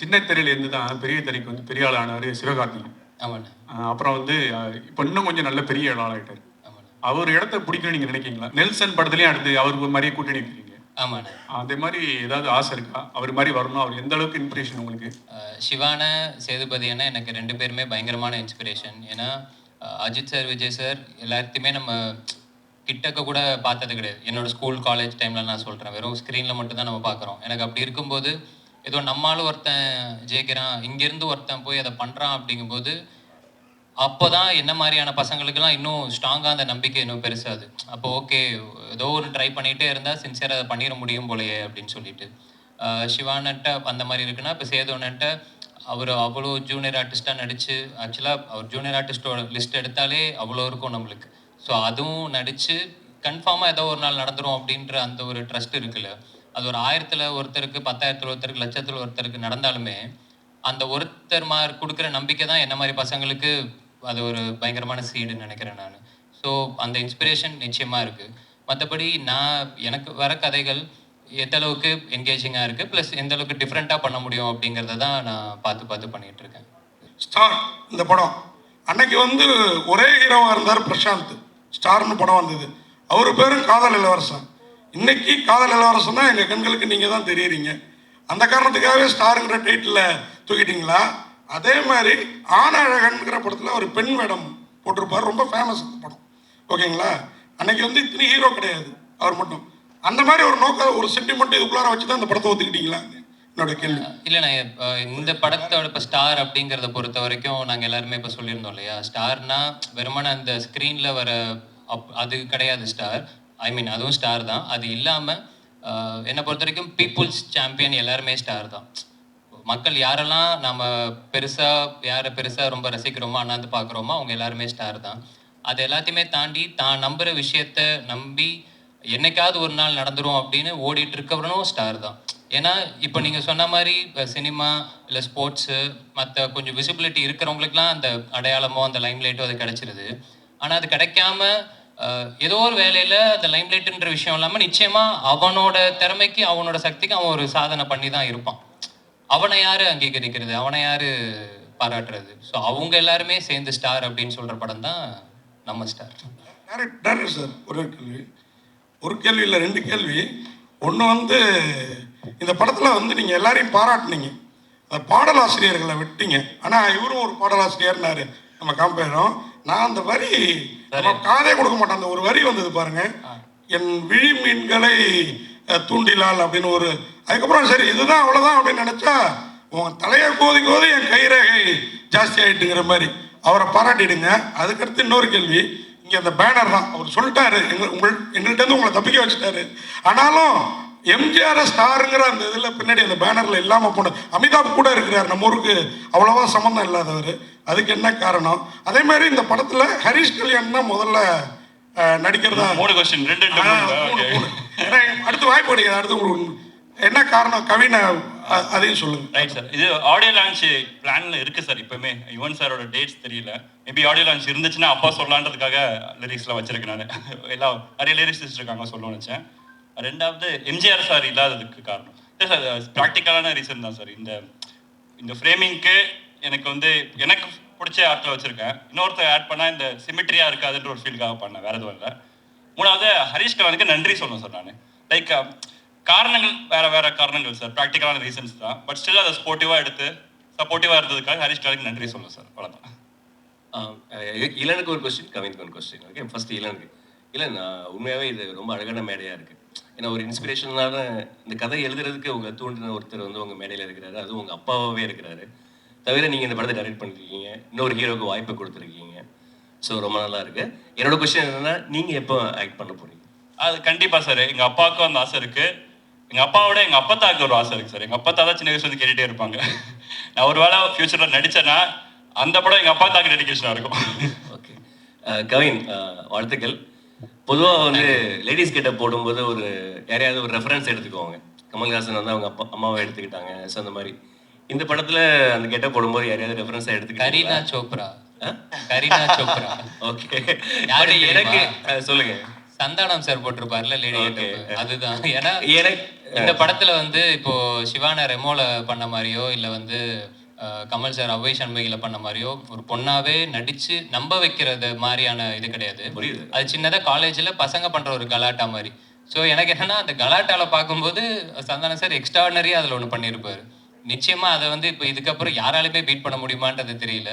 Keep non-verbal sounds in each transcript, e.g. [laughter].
சின்ன திரையில இருந்து தான் பெரிய திரைக்கு வந்து பெரிய ஆள் ஆனாரு சிவகார்த்திகேயன். ஆமாண்ணே. அப்புறம் வந்து இப்போ இன்னும் கொஞ்சம் நல்ல பெரிய ஆள் ஆகிட்டாரு அவர் இடத்த பிடிக்கணும் நீங்க நினைக்கிறீங்களா? நெல்சன் படத்துலயும் அடுத்து அவருக்கு மாதிரியே கூட்டணி இருக்கீங்க ஆமாண்ணே. அதே மாதிரி ஏதாவது ஆசை இருக்கா? அவர் மாதிரி வரணும் அவர் எந்த அளவுக்கு இன்ஸ்பிரேஷன் உங்களுக்கு? சிவான சேதுபதி அண்ணா எனக்கு ரெண்டு பேருமே பயங்கரமான இன்ஸ்பிரேஷன் ஏன்னா அஜித் சார் விஜய் சார் எல்லாத்தையுமே நம்ம கிட்டக்க கூட பார்த்தது கிடையாது. என்னோட ஸ்கூல் காலேஜ் டைம்ல நான் சொல்றேன். வெறும் ஸ்க்ரீன்ல மட்டும் தான் நம்ம பார்க்குறோம். எனக்கு அப்படி இருக்கும்போது ஏதோ நம்மளும் ஒருத்தன் ஜெயிக்கிறான் இங்கேருந்து ஒருத்தன் போய் அதை பண்ணுறான் அப்படிங்கும்போது அப்போ தான் என்ன மாதிரியான பசங்களுக்கெல்லாம் இன்னும் ஸ்ட்ராங்காக அந்த நம்பிக்கை இன்னும் பெருசாது அப்போ ஓகே ஏதோ ஒரு ட்ரை பண்ணிகிட்டே இருந்தால் சின்சியராக அதை பண்ணிட முடியும் போலயே அப்படின்னு சொல்லிட்டு. சிவானட்ட அந்த மாதிரி இருக்குன்னா இப்போ சேதோனட்ட அவர் அவ்வளோ ஜூனியர் ஆர்டிஸ்ட்டாக நடித்து ஆக்சுவலாக அவர் ஜூனியர் ஆர்டிஸ்டோட லிஸ்ட் எடுத்தாலே அவ்வளோ இருக்கும் நம்மளுக்கு. ஸோ அதுவும் நடித்து கன்ஃபார்மாக ஏதோ ஒரு நாள் நடந்துரும் அப்படின்ற அந்த ஒரு ட்ரஸ்ட் இருக்குல்ல. அது ஒரு ஆயிரத்தில் ஒருத்தருக்கு பத்தாயிரத்தில் ஒருத்தருக்கு லட்சத்தில் ஒருத்தருக்கு நடந்தாலுமே அந்த ஒருத்தர் மாதிரி கொடுக்குற நம்பிக்கை தான் என்ன மாதிரி பசங்களுக்கு அது ஒரு பயங்கரமான சீடுன்னு நினைக்கிறேன் நான். ஸோ அந்த இன்ஸ்பிரேஷன் நிச்சயமாக இருக்குது மற்றபடி நான் எனக்கு வர கதைகள் எந்த அளவுக்கு என்கேஜிங்காக இருக்குது ப்ளஸ் எந்த அளவுக்கு டிஃப்ரெண்ட்டாக பண்ண முடியும் அப்படிங்கிறத தான் நான் பார்த்து பார்த்து பண்ணிகிட்டு இருக்கேன். ஸ்டார் இந்த படம். அன்னைக்கு வந்து ஒரே ஹீரோவாக இருந்தார் பிரசாந்த். ஸ்டார்னு படம் வந்தது. அவர் பேரும் காதல் இளவரசன். இன்னைக்கு காதல் இளவரசன் தான் எங்கள் கண்களுக்கு நீங்கள் தான் தெரியுறீங்க. அந்த காரணத்துக்காகவே ஸ்டாருங்கிற டைட்டில் தூக்கிட்டீங்களா? அதே மாதிரி ஆனழகன்கிற படத்தில் ஒரு பெண் வேடம் போட்டிருப்பார். ரொம்ப ஃபேமஸ் அந்த படம். ஓகேங்களா? அன்னைக்கு வந்து இத்தனை ஹீரோ கிடையாது. அவர் மட்டும். அந்த மாதிரி ஒரு நோக்க ஒரு சென்டிமெண்ட் இதுக்குள்ளார வச்சு தான் அந்த படத்தை ஒத்துக்கிட்டீங்களா? என்னோட கேள்வி. இல்லைண்ணா இந்த படத்தோட இப்போ ஸ்டார் அப்படிங்கிறத பொறுத்த வரைக்கும் நாங்கள் எல்லாருமே இப்போ சொல்லியிருந்தோம் இல்லையா? ஸ்டார்னா வெறுமனே அந்த ஸ்க்ரீனில் வர அப் அது கிடையாது ஸ்டார் ஐ மீன் அதுவும் ஸ்டார் தான். அது இல்லாமல் என்னை பொறுத்த வரைக்கும் பீப்புள்ஸ் சாம்பியன் எல்லாருமே ஸ்டார் தான். மக்கள் யாரெல்லாம் நம்ம பெருசாக யாரை பெருசாக ரொம்ப ரசிக்கிறோமோ அண்ணாந்து பார்க்குறோமோ அவங்க எல்லாருமே ஸ்டார் தான். அது எல்லாத்தையுமே தாண்டி தான் நம்புகிற விஷயத்த நம்பி என்னைக்காவது ஒரு நாள் நடந்துரும் அப்படின்னு ஓடிட்டு இருக்கவனும் ஸ்டார் தான். ஏன்னா இப்போ நீங்கள் சொன்ன மாதிரி சினிமா இல்லை ஸ்போர்ட்ஸு மற்ற கொஞ்சம் விசிபிலிட்டி இருக்கிறவங்களுக்குலாம் அந்த அடையாளமோ அந்த லைம்லைட்டோ அது கிடச்சிருது. ஆனால் அது கிடைக்காம ஏதோ ஒரு வேலையில் அந்த லைம்லைட்டுன்ற விஷயம் இல்லாமல் நிச்சயமாக அவனோட திறமைக்கு அவனோட சக்திக்கு அவன் ஒரு சாதனை பண்ணி தான் இருப்பான். அவனை யார் அங்கீகரிக்கிறது? அவனை யார் பாராட்டுறது? ஸோ அவங்க எல்லாருமே சேர்ந்து ஸ்டார் அப்படின்னு சொல்கிற படம் தான் நம்ம ஸ்டார் டேரக்டர் சார் ஒரே கேள்வி. ஒரு கேள்வி இல்லை ரெண்டு கேள்வி. ஒன்று வந்து இந்த படத்தில் வந்து நீங்கள் எல்லாரையும் பாராட்டினீங்க. அந்த பாடலாசிரியர்களை விட்டீங்க. ஆனால் இவரும் ஒரு பாடலாசிரியர்னாரு. நம்ம காம்பேரும். நான் அந்த மாதிரி காதே கொடுக்க மாட்டேன் அந்த ஒரு வரி வந்தது பாருங்க. என் விழி மீன்களை தூண்டிலால் அப்படின்னு ஒரு அதுக்கப்புறம் சரி இதுதான் அவ்வளோதான் அப்படின்னு நினச்சா உன் தலையை கோதி கோதி என் கைரேகை ஜாஸ்தி ஆயிட்டுங்கிற மாதிரி. அவரை பாராட்டிடுங்க. அதுக்கடுத்து இன்னொரு கேள்வி. இங்கே அந்த பேனர் தான். அவர் சொல்லிட்டாரு. எங்க உங்கள் எங்கள்கிட்ட இருந்து உங்களை தப்பிக்க வச்சுட்டாரு. ஆனாலும் எம்ஜிஆர் ஸ்டாருங்கிற அந்த இதில் பின்னாடி அந்த பேனரில் இல்லாமல் போன அமிதாப் கூட இருக்கிறார். நம்ம ஊருக்கு அவ்வளோவா சம்மந்தம் இல்லாதவர். அதுக்கு என்ன காரணம்? அதே மாதிரி இந்த படத்தில் ஹரிஷ் கல்யாண் தான் முதல்ல நடிக்கிறதா. மூணு கொஸ்டின் ரெண்டு அடுத்து வாய்ப்பு கிடையாது அடுத்து உங்களுக்கு என்ன காரணம்? கவினை அதையும் சொல்லுங்க. ரைட் சார் இது ஆடியோ லான்ச் பிளான்ல இருக்கு சார் இப்பவுமே. யுவன் சாரோட டேட்ஸ் தெரியல. மேபி ஆடியோ லான்ச் இருந்துச்சுன்னா அப்பா சொல்லலான்றதுக்காக லிரிக்ஸ்லாம் வச்சிருக்கேன் நான். [laughs] எல்லாம் நிறைய லிரிக்ஸ் இருக்காங்க சொல்லணும்னு நினச்சேன். ரெண்டாவது எம்ஜிஆர் சார் இல்லாததுக்கு காரணம். இல்லை சார் ப்ராக்டிக்கலான ரீசன் தான் சார். இந்த இந்த ஃப்ரேமிங்க்கு எனக்கு வந்து எனக்கு பிடிச்ச ஆர்ட்டில் வச்சிருக்கேன். இன்னொருத்தர் ஆட் பண்ணால் இந்த சிமிட்ரியாக இருக்காதுன்ற ஒரு ஃபீல்டுக்காக பண்ணேன். வேறு எதுவும் இல்லை. மூணாவது ஹரிஷ் கலானுக்கு நன்றி சொல்லணும் சார் நான். லைக் காரணங்கள் வேற வேற காரணங்கள் சார். ப்ராக்டிக்கலான ரீசன்ஸ் தான். பட் ஸ்டில் அதை ஸ்போர்ட்டிவாக எடுத்து சப்போர்ட்டிவாக இருந்ததுக்காக ஹரிஷ் கலானுக்கு நன்றி சொல்லணும் சார். அவ்வளோதான் இளனுக்கு ஒரு கொஸ்டின் கவினுக்கு ஒரு கொஸ்டின் ஓகே ஃபர்ஸ்ட் இளனுக்கு. இல்லை நான் உண்மையாகவே இது ரொம்ப அழகான மேடையாக இருக்குது ஏன்னா ஒரு இன்ஸ்பிரேஷனான இந்த கதை எழுதுறதுக்கு உங்க தூண்டின ஒருத்தர் வந்து உங்க மேடையில இருக்கிறாரு. அதுவும் உங்க அப்பாவாவே இருக்கிறாரு. தவிர நீங்க இந்த படத்தை டைரக்ட் பண்ணிருக்கீங்க. இன்னொரு ஹீரோக்கு வாய்ப்பு கொடுத்துருக்கீங்க. ஸோ ரொம்ப நல்லா இருக்கு என்னோட கொஸ்டின் என்னன்னா நீங்க எப்போ ஆக்ட் பண்ண போறீங்க? அது கண்டிப்பாக சார் எங்கள் அப்பாவுக்கும் அந்த ஆசை இருக்கு. எங்கள் அப்பாவோட எங்கள் அப்பத்தாக்கு ஒரு ஆசை இருக்கு சார் எங்கள் அப்பத்தா தான் சின்ன வயசுல இருந்து கேட்டுட்டே இருப்பாங்க. [laughs] நான் ஒரு வேளை ஃபியூச்சரில் நடிச்சேன்னா அந்த படம் எங்கள் அப்பாத்தாக்கு டெடிகேஷனாக இருக்கும். ஓகே கவின் வாழ்த்துக்கள். பொதுவாக வந்து லேடிஸ் கிட்ட போடும்போது ஒரு யாரையாவது ஒரு ரெஃபரன்ஸ் எடுத்துக்குவாங்க. கமல்ஹாசன் வந்து அவங்க அப்பா அம்மாவை எடுத்துக்கிட்டாங்க. ஸோ அந்த மாதிரி. இந்த படத்துல அந்த கெட்ட போடும்போது யாரையாவது ரெஃபரன்ஸாக கரீனா எடுத்துக்கிட்டீங்களா? சோப்ரா. கரீனா சோப்ரா. ஓகே [laughs] யாரு எனக்கு சொல்லுங்க. சந்தானம் சார் போட்டிருப்பார்ல லேடி. அதுதான். ஏன்னா எனக்கு இந்த படத்துல வந்து இப்போ சிவான ரெமோல பண்ண மாதிரியோ இல்ல வந்து கமல் சார் அவ்வை சண்முகில பண்ண மாதிரியோ ஒரு பொண்ணாவே நடிச்சு நம்ப வைக்கிறது மாதிரியான இது கிடையாது. புரியுது. அது சின்னதா காலேஜ்ல பசங்க பண்ற ஒரு கலாட்டா மாதிரி. ஸோ எனக்கு என்னன்னா அந்த கலாட்டால பார்க்கும்போது சந்தானம் சார் எக்ஸ்ட்ராடனரியா அதுல ஒன்று பண்ணியிருப்பாரு நிச்சயமா அதை வந்து இப்போ இதுக்கப்புறம் யாராலுமே பீட் பண்ண முடியுமான்றது தெரியல.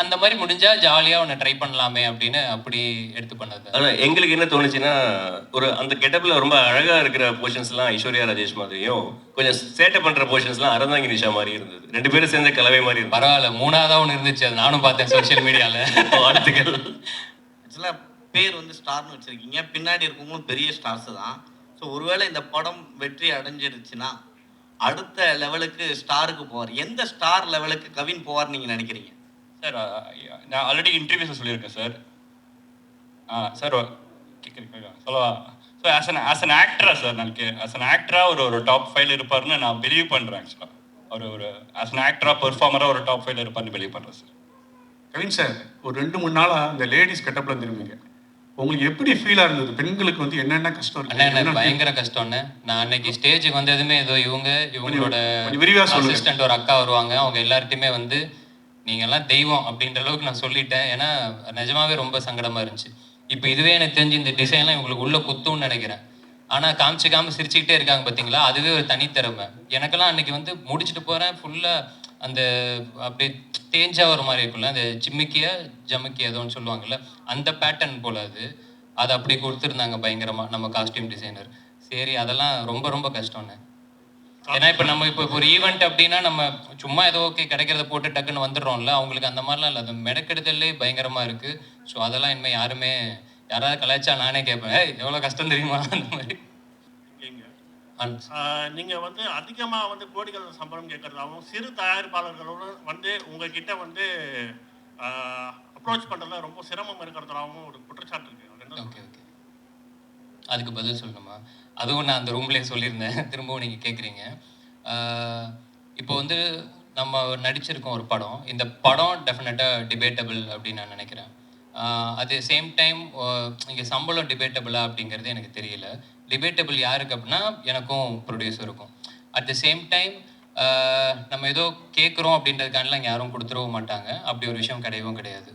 அந்த மாதிரி முடிஞ்சா ஜாலியா ஒன்று ட்ரை பண்ணலாமே அப்படின்னு அப்படி எடுத்து பண்ணது. ஆனா எங்களுக்கு என்ன தோணுச்சுன்னா ஒரு அந்த கெட்டப்ல ரொம்ப அழகா இருக்கிற போர்ஷன்ஸ்லாம் ஐஸ்வர்யா ராஜேஷ் மாதிரியும் கொஞ்சம் சேட்டை பண்ற போர்ஷன்ஸ்லாம் அறந்தாங்கி நிஷா மாதிரி இருந்தது. ரெண்டு பேரும் சேர்ந்த கலவை மாதிரி இருந்தது. பரவாயில்ல மூணாவதா ஒன்று இருந்துச்சு அது நானும் பார்த்தேன் சோஷியல் மீடியால [laughs] வாழ்த்துக்கள். ஆக்சுவலாக பேர் வந்து ஸ்டார்னு வச்சுருக்கீங்க. பின்னாடி இருக்கவங்களும் பெரிய ஸ்டார்ஸ் தான். ஸோ ஒருவேளை இந்த படம் வெற்றி அடைஞ்சிருச்சுன்னா அடுத்த லெவலுக்கு ஸ்டாருக்கு போவார். எந்த ஸ்டார் லெவலுக்கு கவின் போவார் நீங்கள் நினைக்கிறீங்க? சார் நான் ஆல்ரெடி இன்டர்வியூஸில் சொல்லியிருக்கேன் சார் ஆ சார் சொல்லவா? So as an as an ஆக்டரா sir எனக்கு ஆஸ் அன் ஆக்டராக ஒரு ஒரு டாப் ஃபைவ்ல இருப்பாருன்னு நான் பிலீவ் பண்ணுறேன் ஆக்சுவலாக ஒரு ஒரு ஆஸ் அன் ஆக்டராக பெர்ஃபார்மராக ஒரு டாப் ஃபைவ்ல இருப்பாருன்னு பிலீவ் பண்ணுறேன் சார் கவின் சார் ஒரு ரெண்டு மூணு நாளா அந்த லேடிஸ் கெட்டப்ல இருந்திருப்பீங்க உங்களுக்கு எப்படி ஃபீலா இருந்தது? பெண்களுக்கு வந்து என்னென்ன கஷ்டம் இருக்கு? பயங்கர கஷ்டம்ண்ணே. நான் அன்னைக்கு ஸ்டேஜுக்கு வந்ததுமே ஏதோ இவங்க இவங்களோட. அசிஸ்டன்ட் ஒரு அக்கா வருவாங்க. அவங்க எல்லார்ட்டையுமே வந்து நீங்க எல்லாம் தெய்வம் அப்படின்ற அளவுக்கு நான் சொல்லிட்டேன். ஏன்னா நிஜமாவே ரொம்ப சங்கடமா இருந்துச்சு. இப்போ இதுவே எனக்கு தெரிஞ்சு இந்த டிசைன்லாம் இவங்களுக்கு உள்ள குத்தும்னு நினைக்கிறேன். ஆனா காமிச்சிக்காம சிரிச்சுக்கிட்டே இருக்காங்க பாத்தீங்களா? அதுவே ஒரு தனித்திறமை. எனக்கெல்லாம் அன்னைக்கு வந்து முடிச்சுட்டு போறேன். ஃபுல்லா அந்த அப்படியே தேஞ்சா ஒரு மாதிரி இருக்கும்ல அந்த ஜிம்மிக்கியா ஜமக்கி ஏதோன்னு சொல்லுவாங்கல்ல அந்த பேட்டர்ன் போல அது. அதை அப்படி கொடுத்துருந்தாங்க பயங்கரமா நம்ம காஸ்டியூம் டிசைனர் சரி அதெல்லாம் ரொம்ப ரொம்ப கஷ்டம்னு. ஏன்னா இப்போ நம்ம இப்போ ஒரு ஈவெண்ட் அப்படின்னா நம்ம சும்மா ஏதோ ஓகே கிடைக்கிறத போட்டு டக்குன்னு வந்துடுறோம்ல அவங்களுக்கு அந்த மாதிரிலாம் இல்லை. அது மெனக்கெடுதல்லே பயங்கரமா இருக்கு. ஸோ அதெல்லாம் இனிமேல் யாருமே யாராவது கலாய்ச்சா நானே கேட்பேன் எவ்வளோ எவ்வளவு கஷ்டம் தெரியுமா? அந்த மாதிரி. ஆ- ஆஹ் நீங்க வந்து அதிகமா வந்து கோடிகள் சம்பளம் கேட்கறதாகவும் சிறு தயாரிப்பாளர்களோட வந்து உங்ககிட்ட வந்து அப்ரோச் பண்றதுல ரொம்ப சிரமம் இருக்கிறதாகவும் ஒரு குற்றச்சாட்டு இருக்கு. Okay okay. அதுக்கு பதில் சொல்லணுமா? அதுவும் நான் அந்த ரூம்லேயே சொல்லியிருந்தேன். [laughs] திரும்பவும் நீங்கள் கேட்குறீங்க. இப்போ வந்து நம்ம நடிச்சிருக்கோம் ஒரு படம். இந்த படம் டெஃபினட்டாக டிபேட்டபிள் அப்படின்னு நான் நினைக்கிறேன். அதே சேம் டைம் இங்கே சம்பளம் டிபேட்டபிளா அப்படிங்கிறது எனக்கு தெரியல. டிபேட்டபிள் யாருக்கு அப்படின்னா எனக்கும் ப்ரொடியூசருக்கும் அட் த சேம் டைம் நம்ம ஏதோ கேட்குறோம் அப்படின்றதுக்காண்டிலாம் யாரும் கொடுத்துடவும் மாட்டாங்க. அப்படி ஒரு விஷயம் கிடையவும் கிடையாது.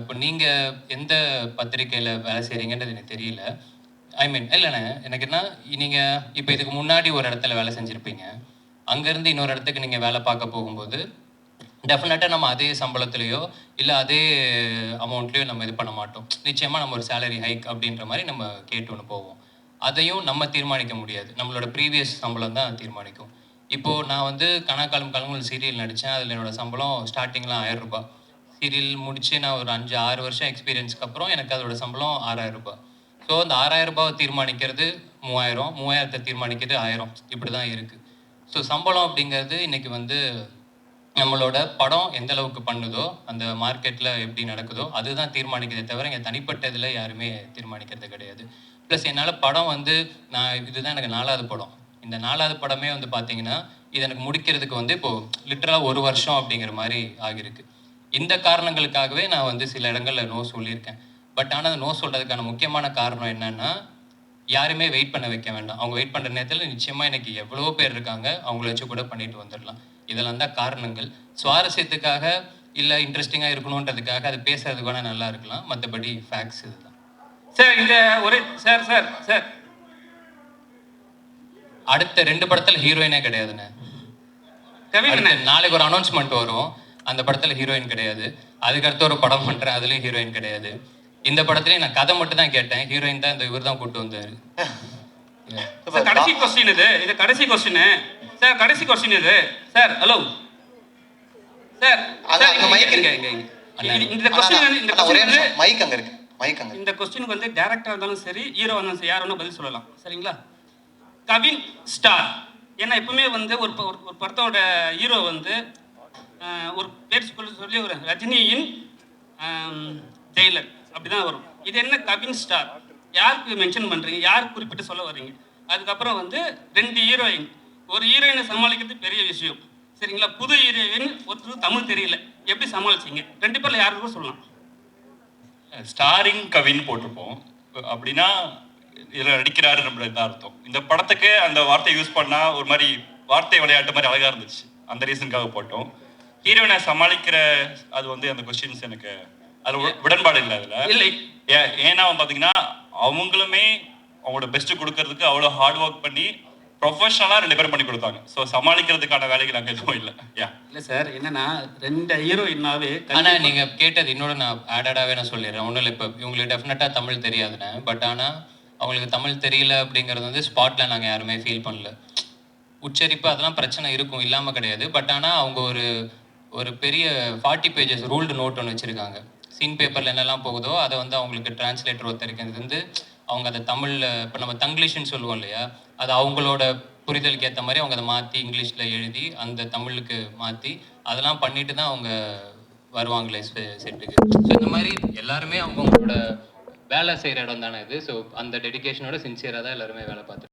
இப்போ நீங்கள் எந்த பத்திரிக்கையில் வேலை செய்கிறீங்கன்றது எனக்கு தெரியல. ஐ மீன் இல்லைண்ணே எனக்கு என்ன நீங்கள் இப்போ இதுக்கு முன்னாடி ஒரு இடத்துல வேலை செஞ்சுருப்பீங்க. அங்கேருந்து இன்னொரு இடத்துக்கு நீங்கள் வேலை பார்க்க போகும்போது டெஃபினட்டாக நம்ம அதே சம்பளத்துலேயோ இல்லை அதே அமௌண்ட்லேயோ நம்ம இது பண்ண மாட்டோம். நிச்சயமாக நம்ம ஒரு சேலரி ஹைக் அப்படின்ற மாதிரி நம்ம கேட்டு ஒன்று போவோம். அதையும் நம்ம தீர்மானிக்க முடியாது. நம்மளோட ப்ரீவியஸ் சம்பளம் தான் தீர்மானிக்கும். இப்போது நான் வந்து கணக்காலம் கலங்குள் சீரியல் நடித்தேன் அதில் என்னோடய சம்பளம் ஸ்டார்டிங்லாம் ஆயிரம் ரூபாய். சீரியல் முடித்து நான் ஒரு அஞ்சு ஆறு வருஷம் எக்ஸ்பீரியன்ஸ்க்கு அப்புறம் எனக்கு அதோட சம்பளம் ஆறாயிரம் ரூபாய். ஸோ அந்த ஆறாயிரம் ரூபாவை தீர்மானிக்கிறது மூவாயிரம். மூவாயிரத்தை தீர்மானிக்கிறது ஆயிரம். இப்படி தான் இருக்குது ஸோ சம்பளம் அப்படிங்கிறது இன்றைக்கி வந்து நம்மளோட படம் எந்த அளவுக்கு பண்ணுதோ அந்த மார்க்கெட்டில் எப்படி நடக்குதோ அதுதான் தீர்மானிக்கிறதே தவிர இங்கே தனிப்பட்ட இதில் யாருமே தீர்மானிக்கிறது கிடையாது. ப்ளஸ் என்னால் படம் வந்து நான் இதுதான் எனக்கு நாலாவது படம். இந்த நாலாவது படமே வந்து பார்த்தீங்கன்னா இது எனக்கு முடிக்கிறதுக்கு வந்து இப்போது லிட்டரலாக ஒரு வருஷம் அப்படிங்கிற மாதிரி ஆகியிருக்கு. இந்த காரணங்களுக்காகவே நான் வந்து சில இடங்களில் நோ சொல்லியிருக்கேன். பட் ஆனால் நோ சொல்கிறதுக்கான முக்கியமான காரணம் என்னென்னா யாருமே வெயிட் பண்ண வைக்க வேண்டாம். அவங்க வெயிட் பண்ணுற நேரத்தில் நிச்சயமாக எனக்கு எவ்வளவோ பேர் இருக்காங்க. அவங்கள வச்சு கூட பண்ணிட்டு வந்துடலாம் இதெல்லாம் தான் காரணங்கள். சுவாரஸ்யத்துக்காக இல்லை இன்ட்ரெஸ்டிங்காக இருக்கணுன்றதுக்காக அது பேசுறதுக்கு வேணால் நல்லா இருக்கலாம். மற்றபடி ஃபேக்ஸ் இதுதான். சார் இந்த ஒரு சார் சார் சார் அடுத்த ரெண்டு படத்தில் ஹீரோயினே கிடையாதுண்ணே. நாளைக்கு ஒரு அனௌன்ஸ்மெண்ட் வரும். அந்த படத்தில் ஹீரோயின் கிடையாது. அதுக்கு அடுத்து ஒரு படம் பண்ணுறேன் அதுலேயும் ஹீரோயின் கிடையாது. இந்த படத்துலேயும் நான் கதை மட்டும் தான் கேட்டேன். ஹீரோயின் தான் இந்த இவர் தான் கூட்டு வந்தார். சார் கடைசி கொஸ்டின் இது. இது கடைசி கொஸ்டின் சார் கடைசி கொஸ்டின் இது. சார் ஹலோ சார் இந்த கொஸ்டின் இந்த கொஸ்டின் மைக் அங்க இருக்கு. மயக்கங்கள் இந்த கொஸ்டினுக்கு வந்து டேரக்டா இருந்தாலும் சரி ஹீரோ இருந்தாலும் சரி யார் பதில் சொல்லலாம். சரிங்களா? கவின் ஸ்டார். ஏன்னா எப்பவுமே வந்து ஒரு ப- ஒரு- ஒரு படத்தோட ஹீரோ வந்து ஒரு பேர் சொல்லி சொல்லி ஒரு ரஜினியின் ஜெயிலர் அப்படிதான் வரும். இது என்ன கவின் ஸ்டார்? யாருக்கு மென்ஷன் பண்றீங்க? யார் குறிப்பிட்டு சொல்ல வர்றீங்க? அதுக்கப்புறம் வந்து ரெண்டு ஹீரோயின் ஒரு ஹீரோயினை சமாளிக்கிறது பெரிய விஷயம். சரிங்களா? புது ஹீரோயின் ஒருத்தருக்கு தமிழ் தெரியல. எப்படி சமாளிச்சீங்க? ரெண்டு பேர்ல யாருக்கும் சொல்லலாம். ஸ்டாரிங் கவின்னு போட்டிருப்போம். அப்படின்னா இதில் நடிக்கிறாரு நம்மள தான் அர்த்தம். இந்த படத்துக்கு அந்த வார்த்தையை யூஸ் பண்ணா ஒரு மாதிரி வார்த்தை விளையாட்டு மாதிரி அழகா இருந்துச்சு. அந்த ரீசனுக்காக போட்டோம். ஹீரோயினை சமாளிக்கிற அது வந்து அந்த கொஸ்டின்ஸ் எனக்கு அது உட- உடன்பாடு இல்லை அதுல. இல்லை. ஏ- ஏன்னா வந்து பாத்தீங்கன்னா அவங்களுமே அவங்களோட பெஸ்ட் கொடுக்கறதுக்கு அவ்வளோ ஹார்ட் ஒர்க் பண்ணி ப்ரொஃபஷனலாக ரெண்டு பேரும் பண்ணி கொடுத்தாங்க. ஸோ சமாளிக்கிறதுக்கான வேலைகள் அங்கே எதுவும் இல்லை. யா இல்லை சார் என்னன்னா ரெண்டு ஹீரோயின்னாவே ஆனா நீங்க கேட்டது இன்னொரு நான் ஆடடாவே நான் சொல்லிடுறேன். ஒன்றும் இல்லை இப்போ இவங்களுக்கு டெஃபினட்டா தமிழ் தெரியாதுண்ணே பட் ஆனா அவங்களுக்கு தமிழ் தெரியல அப்படிங்கிறது வந்து ஸ்பாட்ல நாங்க யாருமே ஃபீல் பண்ணல. உச்சரிப்பு அதெல்லாம் பிரச்சனை இருக்கும் இல்லாம கிடையாது. பட் ஆனா அவங்க ஒரு ஒரு பெரிய ஃபார்ட்டி பேஜஸ் ரூல்டு நோட் ஒன்று வச்சிருக்காங்க. சீன் பேப்பர்ல என்னெல்லாம் போகுதோ அதை வந்து அவங்களுக்கு டிரான்ஸ்லேட்டர் ஒருத்தருக்கு வந்து அவங்க அதை தமிழ்ல இப்போ நம்ம தங்கிலீஷ்னு சொல்லுவோம் இல்லையா? அது அவங்களோட புரிதலுக்கு ஏற்ற மாதிரி அவங்க அதை மாற்றி இங்கிலீஷில் எழுதி அந்த தமிழுக்கு மாற்றி அதெல்லாம் பண்ணிட்டு தான் அவங்க வருவாங்களே செட்டுக்கு. ஸோ இந்த மாதிரி எல்லாருமே அவங்கவுங்களோட வேலை செய்கிற இடம் தானே இது? ஸோ அந்த டெடிகேஷனோட சின்சியராக தான் எல்லாருமே வேலை பார்த்துருக்காங்க